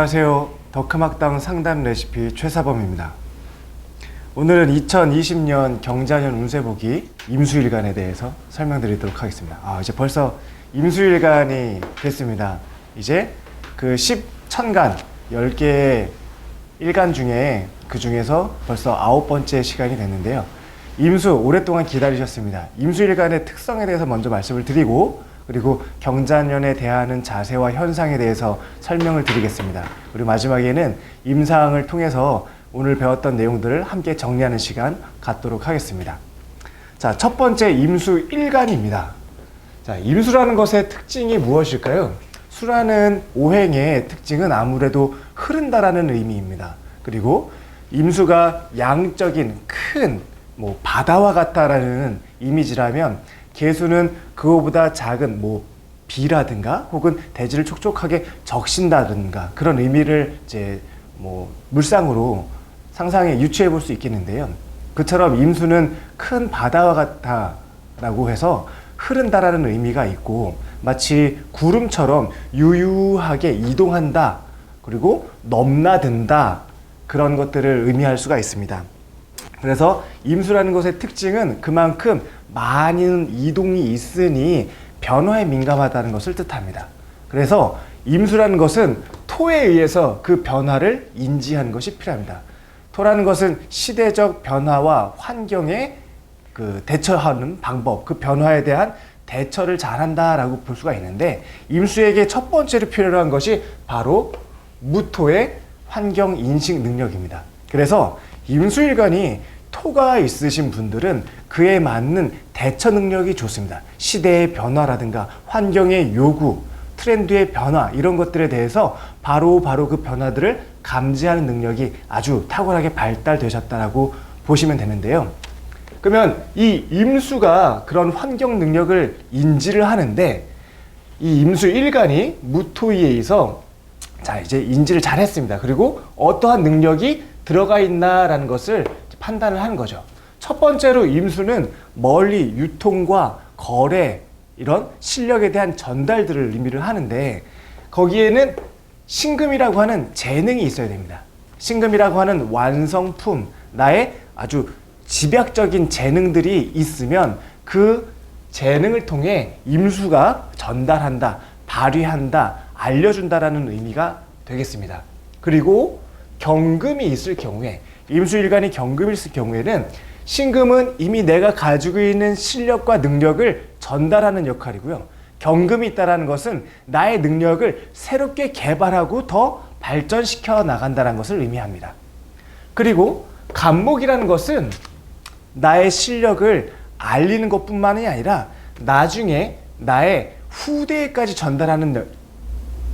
안녕하세요. 더크막당 상담 레시피 최사범입니다. 오늘은 2020년 경자년 운세 보기 임수일간에 대해서 설명드리도록 하겠습니다. 아, 이제 벌써 임수일간이 됐습니다. 이제 그 10천간 10개의 일간 중에 그 중에서 벌써 아홉 번째 시간이 됐는데요. 임수 오랫동안 기다리셨습니다. 임수일간의 특성에 대해서 먼저 말씀을 드리고 그리고 경자년에 대하는 자세와 현상에 대해서 설명을 드리겠습니다. 그리고 마지막에는 임상을 통해서 오늘 배웠던 내용들을 함께 정리하는 시간 갖도록 하겠습니다. 자, 첫 번째 임수 일간입니다. 자, 임수라는 것의 특징이 무엇일까요? 수라는 오행의 특징은 아무래도 흐른다라는 의미입니다. 그리고 임수가 양적인 큰 뭐 바다와 같다라는 이미지라면 개수는 그거보다 작은 뭐 비라든가 혹은 대지를 촉촉하게 적신다든가 그런 의미를 이제 뭐 물상으로 상상해 유추해 볼 수 있겠는데요. 그처럼 임수는 큰 바다와 같다라고 해서 흐른다라는 의미가 있고 마치 구름처럼 유유하게 이동한다 그리고 넘나든다 그런 것들을 의미할 수가 있습니다. 그래서 임수라는 것의 특징은 그만큼 많은 이동이 있으니 변화에 민감하다는 것을 뜻합니다. 그래서 임수라는 것은 토에 의해서 그 변화를 인지하는 것이 필요합니다. 토라는 것은 시대적 변화와 환경에 그 대처하는 방법, 그 변화에 대한 대처를 잘한다라고 볼 수가 있는데 임수에게 첫 번째로 필요한 것이 바로 무토의 환경 인식 능력입니다. 그래서 임수일간이 토가 있으신 분들은 그에 맞는 대처 능력이 좋습니다. 시대의 변화라든가 환경의 요구, 트렌드의 변화 이런 것들에 대해서 바로 바로 그 변화들을 감지하는 능력이 아주 탁월하게 발달되셨다라고 보시면 되는데요. 그러면 이 임수가 그런 환경 능력을 인지를 하는데 이 임수 일간이 무토에 의해서 자 이제 인지를 잘 했습니다. 그리고 어떠한 능력이 들어가 있나라는 것을 판단을 하는 거죠. 첫 번째로 임수는 멀리 유통과 거래 이런 실력에 대한 전달들을 의미를 하는데 거기에는 신금이라고 하는 재능이 있어야 됩니다. 신금이라고 하는 완성품, 나의 아주 집약적인 재능들이 있으면 그 재능을 통해 임수가 전달한다, 발휘한다, 알려준다라는 의미가 되겠습니다. 그리고 경금이 있을 경우에 임수일간이 경금이 있을 경우에는 신금은 이미 내가 가지고 있는 실력과 능력을 전달하는 역할이고요. 경금이 있다라는 것은 나의 능력을 새롭게 개발하고 더 발전시켜 나간다는 것을 의미합니다. 그리고 간목이라는 것은 나의 실력을 알리는 것뿐만이 아니라 나중에 나의 후대에까지 전달하는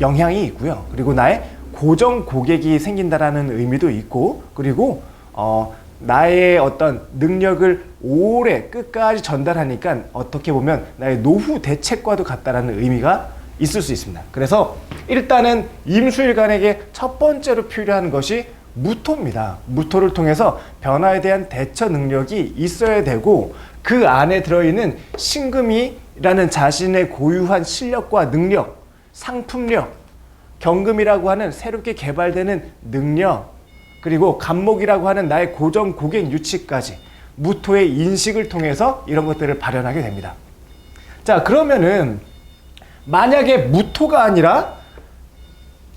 영향이 있고요. 그리고 나의 고정 고객이 생긴다라는 의미도 있고, 그리고 어, 나의 어떤 능력을 오래 끝까지 전달하니까 어떻게 보면 나의 노후 대책과도 같다라는 의미가 있을 수 있습니다. 그래서 일단은 임수일간에게 첫 번째로 필요한 것이 무토입니다. 무토를 통해서 변화에 대한 대처 능력이 있어야 되고 그 안에 들어있는 신금이라는 자신의 고유한 실력과 능력, 상품력, 경금이라고 하는 새롭게 개발되는 능력, 그리고 간목이라고 하는 나의 고정 고객 유치까지 무토의 인식을 통해서 이런 것들을 발현하게 됩니다. 자, 그러면은 만약에 무토가 아니라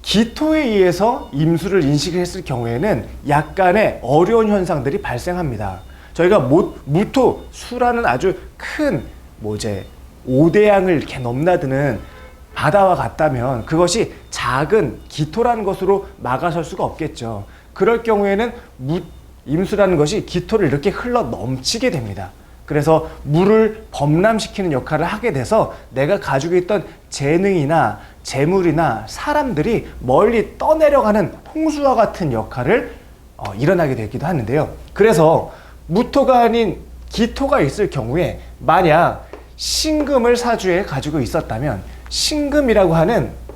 기토에 의해서 임수를 인식을 했을 경우에는 약간의 어려운 현상들이 발생합니다. 저희가 모, 무토, 수라는 아주 큰, 뭐 이제, 오대양을 이렇게 넘나드는 바다와 같다면 그것이 작은 기토라는 것으로 막아설 수가 없겠죠. 그럴 경우에는 무, 임수라는 것이 기토를 이렇게 흘러 넘치게 됩니다. 그래서 물을 범람시키는 역할을 하게 돼서 내가 가지고 있던 재능이나 재물이나 사람들이 멀리 떠내려가는 홍수와 같은 역할을 어, 일어나게 되기도 하는데요. 그래서 무토가 아닌 기토가 있을 경우에 만약 신금을 사주에 가지고 있었다면 신금이라고 하는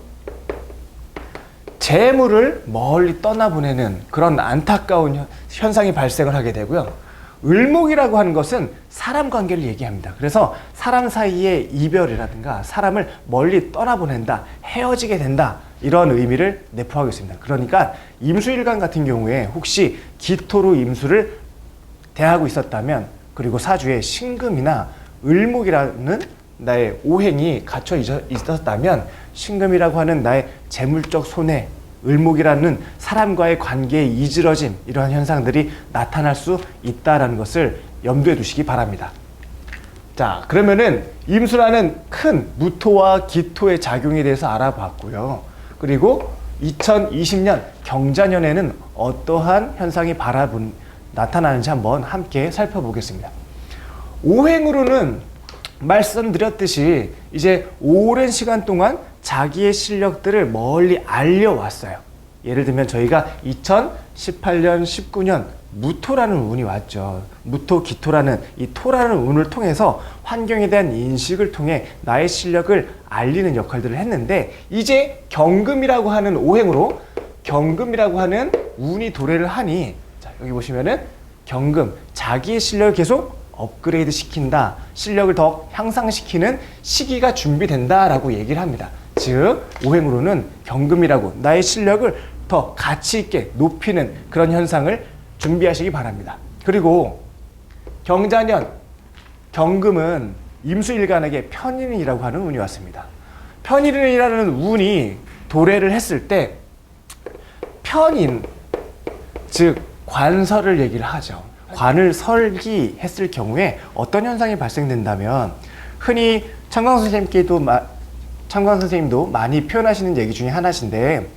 재물을 멀리 떠나보내는 그런 안타까운 현상이 발생을 하게 되고요. 을목이라고 하는 것은 사람 관계를 얘기합니다. 그래서 사람 사이의 이별이라든가 사람을 멀리 떠나보낸다, 헤어지게 된다, 이런 의미를 내포하고 있습니다. 그러니까 임수일간 같은 경우에 혹시 기토로 임수를 대하고 있었다면 그리고 사주에 신금이나 을목이라는 나의 오행이 갇혀 있었다면 신금이라고 하는 나의 재물적 손해 을목이라는 사람과의 관계의 이지러짐 이러한 현상들이 나타날 수 있다라는 것을 염두에 두시기 바랍니다. 자, 그러면은 임수라는 큰 무토와 기토의 작용에 대해서 알아봤고요. 그리고 2020년 경자년에는 어떠한 현상이 바라본 나타나는지 한번 함께 살펴보겠습니다. 오행으로는 말씀드렸듯이 이제 오랜 시간 동안 자기의 실력들을 멀리 알려왔어요. 예를 들면 저희가 2018년, 19년 무토라는 운이 왔죠. 무토, 기토라는 이 토라는 운을 통해서 환경에 대한 인식을 통해 나의 실력을 알리는 역할들을 했는데 이제 경금이라고 하는 오행으로 경금이라고 하는 운이 도래를 하니 자, 여기 보시면은 경금 자기의 실력을 계속 업그레이드 시킨다. 실력을 더 향상시키는 시기가 준비된다라고 얘기를 합니다. 즉, 오행으로는 경금이라고 나의 실력을 더 가치 있게 높이는 그런 현상을 준비하시기 바랍니다. 그리고 경자년 경금은 임수일간에게 편인이라고 하는 운이 왔습니다. 편인이라는 운이 도래를 했을 때 편인 즉 관설을 얘기를 하죠. 관을 설기했을 경우에 어떤 현상이 발생된다면 흔히 청강 선생님께도 마, 청강 선생님도 많이 표현하시는 얘기 중에 하나신데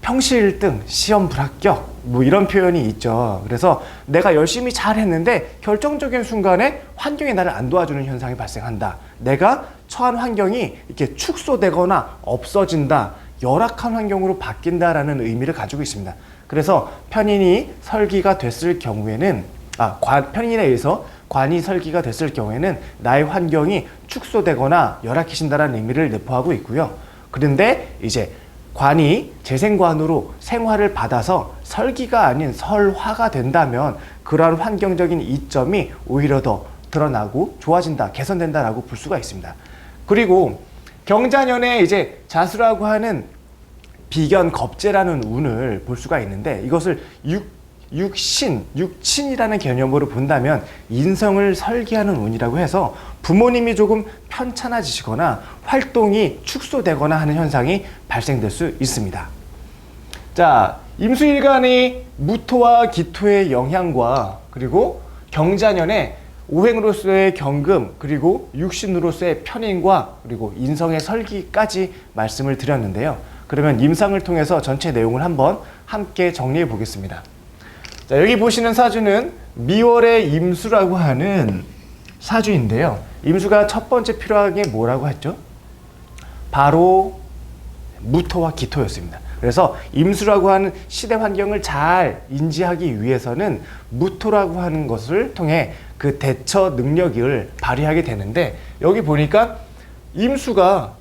평시 1등, 시험 불합격 뭐 이런 표현이 있죠. 그래서 내가 열심히 잘했는데 결정적인 순간에 환경이 나를 안 도와주는 현상이 발생한다. 내가 처한 환경이 이렇게 축소되거나 없어진다. 열악한 환경으로 바뀐다라는 의미를 가지고 있습니다. 그래서 편인이 설기가 됐을 경우에는 아, 관, 편인에 의해서 관이 설기가 됐을 경우에는 나의 환경이 축소되거나 열악해진다는 의미를 내포하고 있고요. 그런데 이제 관이 재생관으로 생화를 받아서 설기가 아닌 설화가 된다면 그러한 환경적인 이점이 오히려 더 드러나고 좋아진다, 개선된다라고 볼 수가 있습니다. 그리고 경자년에 이제 자수라고 하는 비견 겁재라는 운을 볼 수가 있는데 이것을 육, 육신, 육친이라는 개념으로 본다면 인성을 설계하는 운이라고 해서 부모님이 조금 편찮아지시거나 활동이 축소되거나 하는 현상이 발생될 수 있습니다. 자, 임수일간이 무토와 기토의 영향과 그리고 경자년에 오행으로서의 경금 그리고 육신으로서의 편인과 그리고 인성의 설기까지 말씀을 드렸는데요. 그러면 임상을 통해서 전체 내용을 한번 함께 정리해 보겠습니다. 자, 여기 보시는 사주는 미월의 임수라고 하는 사주인데요. 임수가 첫 번째 필요한 게 뭐라고 했죠? 바로 무토와 기토였습니다. 그래서 임수라고 하는 시대 환경을 잘 인지하기 위해서는 무토라고 하는 것을 통해 그 대처 능력을 발휘하게 되는데 여기 보니까 임수가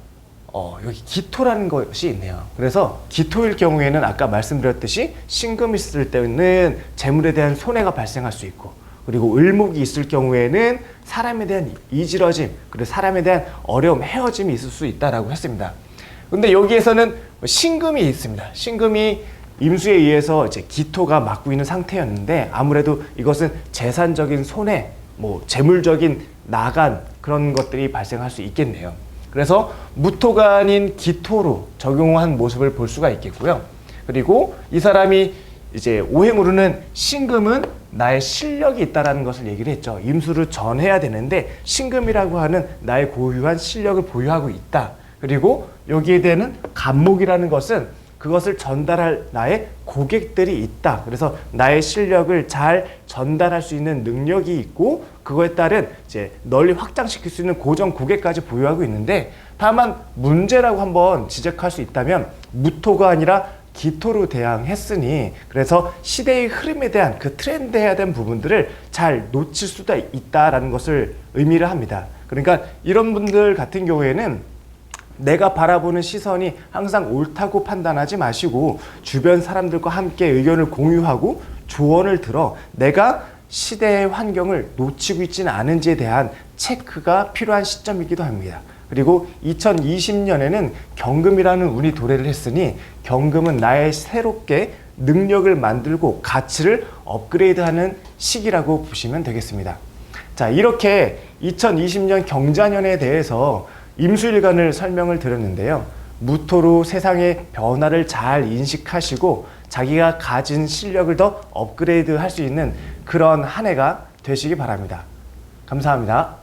어, 여기 기토라는 것이 있네요. 그래서 기토일 경우에는 아까 말씀드렸듯이 신금이 있을 때는 재물에 대한 손해가 발생할 수 있고 그리고 을목이 있을 경우에는 사람에 대한 이지러짐 그리고 사람에 대한 어려움, 헤어짐이 있을 수 있다라고 했습니다. 근데 여기에서는 신금이 있습니다. 신금이 임수에 의해서 이제 기토가 맡고 있는 상태였는데 아무래도 이것은 재산적인 손해, 뭐 재물적인 나간 그런 것들이 발생할 수 있겠네요. 그래서 무토가 아닌 기토로 적용한 모습을 볼 수가 있겠고요. 그리고 이 사람이 이제 오행으로는 신금은 나의 실력이 있다라는 것을 얘기를 했죠. 임수를 전해야 되는데 신금이라고 하는 나의 고유한 실력을 보유하고 있다. 그리고 여기에 대한 간목이라는 것은 그것을 전달할 나의 고객들이 있다. 그래서 나의 실력을 잘 전달할 수 있는 능력이 있고 그거에 따른 이제 널리 확장시킬 수 있는 고정 고객까지 보유하고 있는데 다만 문제라고 한번 지적할 수 있다면 무토가 아니라 기토로 대항했으니 그래서 시대의 흐름에 대한 그 트렌드에 대한 부분들을 잘 놓칠 수도 있다라는 것을 의미를 합니다. 그러니까 이런 분들 같은 경우에는 내가 바라보는 시선이 항상 옳다고 판단하지 마시고 주변 사람들과 함께 의견을 공유하고 조언을 들어 내가 시대의 환경을 놓치고 있지는 않은지에 대한 체크가 필요한 시점이기도 합니다. 그리고 2020년에는 경금이라는 운이 도래를 했으니 경금은 나의 새롭게 능력을 만들고 가치를 업그레이드하는 시기라고 보시면 되겠습니다. 자, 이렇게 2020년 경자년에 대해서 임수일간을 설명을 드렸는데요. 무토로 세상의 변화를 잘 인식하시고 자기가 가진 실력을 더 업그레이드 할 수 있는 그런 한 해가 되시기 바랍니다. 감사합니다.